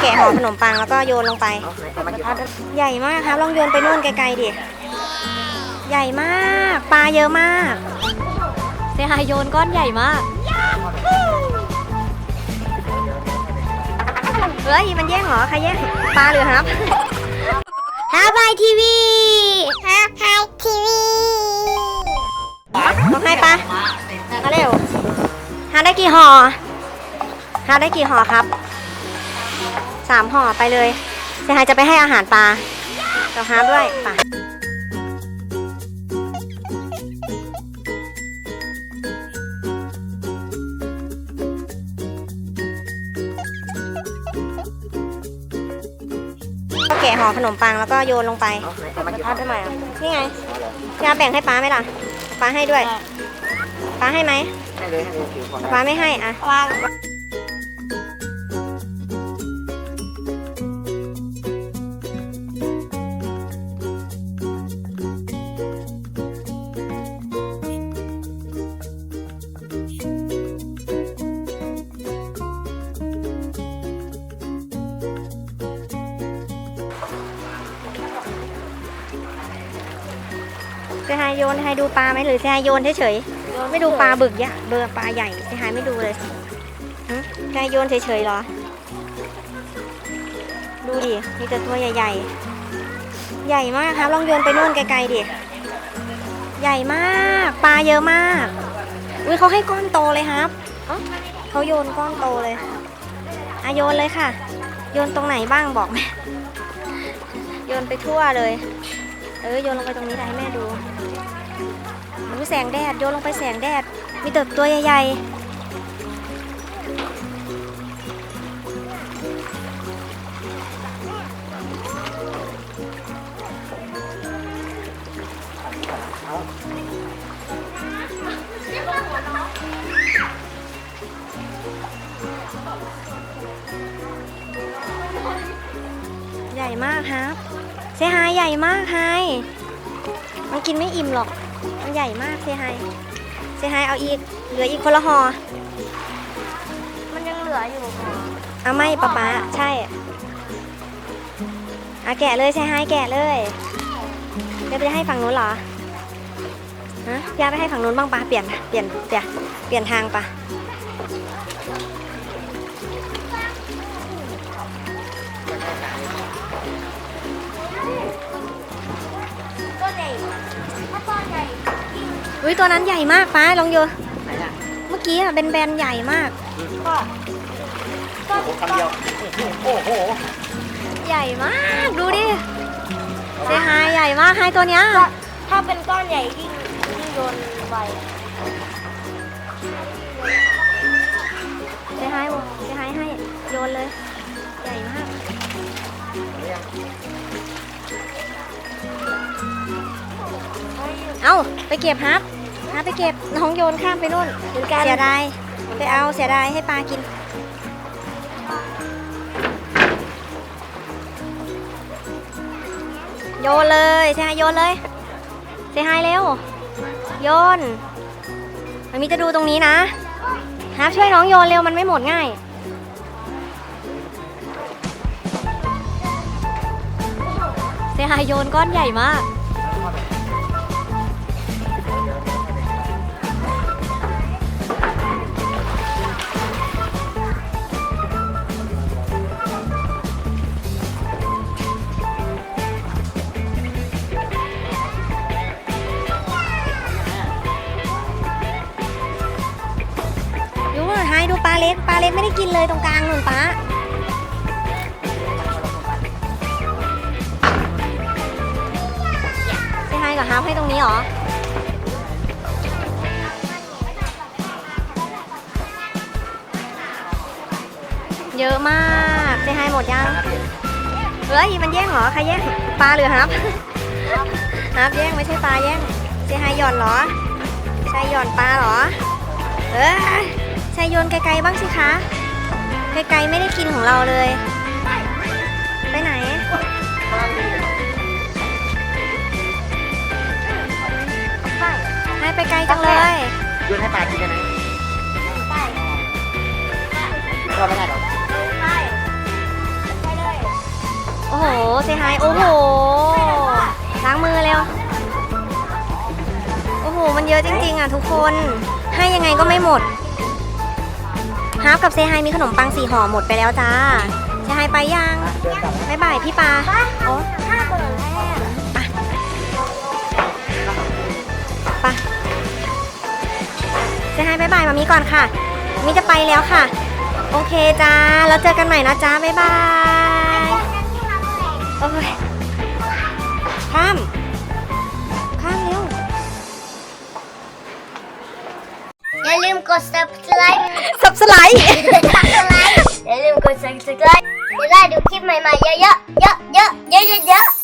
แกะห่อขนมปังแล้วก็โยนลงไปเอาไหนเอามากี่ใหญ่มากครับลองโยนไปนู่นไกลๆดิใหญ่มากปลาเยอะมากเซฮายโยนก้อนใหญ่มากเฮ้ยมันแย่งเหรอใครแย่งปลาหรือครับฮาบายทีวีฮาบายทีวีต้องให้ปะมาเร็วหาได้กี่ห่อหาได้กี่ห่อครับ สามห่อไปเลยเซฮายจะไปให้อาหารปลากับฮาร์ปด้วยไปก็แกะห่อขนมปังแล้วก็โยนลงไปเอาไหนเอามากี่ทอดทำไมอะนี่ไงพี่อาร์ตแบ่งให้ป้าไหมล่ะป้าให้ด้วยป้าให้ไหมให้เลยให้เลยถือของป้าไม่ให้อะวาง เซฮายโยนให้ดูปลาไหมหรือเซฮายโยนเฉยๆไม่ดูปลาบึกยะเบอร์ปลาใหญ่เซฮายไม่ดูเลยหึเซฮายโยนเฉยๆเหรอ ดูดิมีแต่ตัวใหญ่ๆ ใหญ่มากครับลองโยนไปนู่นไกลๆดิใหญ่มากปลาเยอะมากอุ้ยเขาให้ก้อนโตเลยครับเอ้าเขาโยนก้อนโตเลยอะโยนเลยค่ะ โยนตรงไหนบ้างบอกแม่โยนไปทั่วเลย เออโยนลงไปตรงนี้ได้ให้แม่ดูมันแสงแดดโยนลงไปแสงแดด มีแต่ตัวใหญ่ใหญ่มากครับ เซฮายใหญ่มากไฮมันกินไม่อิ่มหรอก มันใหญ่มากเซฮายเซฮายเอาอีก เหลืออีกคนละห่อ มันยังเหลืออยู่ค่ะเอาไม่ป๊าป๊าใช่เอาแกะเลยเซฮายแกะเลยเดี๋ยวไปให้ฝั่งนู้นเหรอฮะพี่อาร์ตไปให้ฝั่งนู้นบ้างปะเปลี่ยนเปลี่ยนเปลี่ยนเปลี่ยนทางปะ อุ้ยตัวนั้นใหญ่มากป้าลองโยนไหนอะเมื่อกี้อะเป็นแบนใหญ่มากก็ก็โอ้คำเดียว โอ้โห ใหญ่มากดูดิเซฮายใหญ่มากไฮตัวเนี้ยถ้าเป็นก้อนใหญ่ยิ่งยิ่งโยนไวเซฮายบอกเซฮายให้โยนเลย ใหญ่มาก เอ้าไปเก็บฮับฮับไปเก็บน้องโยนข้ามไปนู่นเสียดายไปเอาเสียดายให้ปลากิน โยนเลยเซฮายโยนเลยเซฮายเร็วโยนมันมีจะดูตรงนี้นะฮับช่วยน้องโยนเร็วมันไม่หมดง่ายเซฮายโยนก้อนใหญ่มาก ปลาเล็กปลาเล็กไม่ได้กินเลยตรงกลางหนุนป้าเซฮายกับฮาร์ปให้ตรงนี้เหรอเยอะมากเซฮายหมดยัง เฮ้ย มันแย่งเหรอ ใครแย่ง ปลาหรือฮับฮับแย่งไม่ใช่ปลาแย่งเซฮายหย่อนเหรอ ใช่หย่อนปลาเหรอ เออ ใช่โยนไกลๆบ้างสิคะ ไกลๆไม่ได้กินของเราเลย ไปไหน ให้ไปไกลจังเลย โยนให้ปลากินได้ไหมได้ก็ไม่ได้หรอกได้เซฮายโอ้โห ล้างมือเร็ว โอ้โห มันเยอะจริงๆอะทุกคน ให้ยังไงก็ไม่หมด ฮาร์ฟกับเซฮายมีขนมปังสี่ห่อหมดไปแล้วจ้าเซฮายไปยังเดินกลับบ๊ายบายพี่ปาโอ้ห้าเบอร์แรกไปเซฮายบ๊ายบายมามีก่อนค่ะมามีจะไปแล้วค่ะ โอเคจ้า แล้วเจอกันใหม่นะจ้าบ๊ายบายโอ้ยข้าม อย่าลืมกด subscribe สับสไลด์ subscribe อย่าลืมกด subscribe จะได้ดูคลิปใหม่ๆเยอะๆเยอะๆเยอะๆเยอะๆ